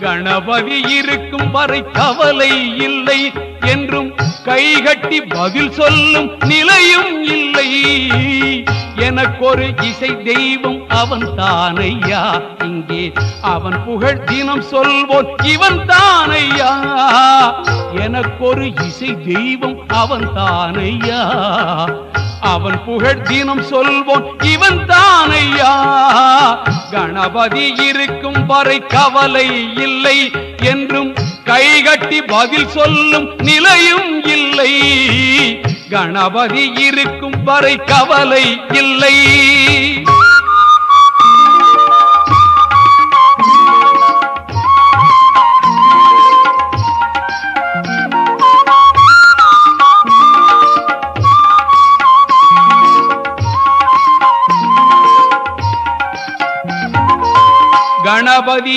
கணபதி இருக்கும் வரை கவலை இல்லை என்றும் கைகட்டி பதில் சொல்லும் நிலையும் இல்லை. எனக்கொரு இசை தெய்வம் அவன் தானையா? இங்கே அவன் புகழ் தினம் சொல்வோன் இவன் தானையா? எனக்கொரு இசை தெய்வம் அவன் தானையா? அவன் புகழ் தினம் சொல்வோன் இவன் தானையா? கணபதி இருக்கும் வரை கவலை இல்லை என்றும் கைகட்டி பதில் சொல்லும் நிலையும் இல்லை. கணபதி இருக்கும் வரை கவலை இல்லை. கணபதி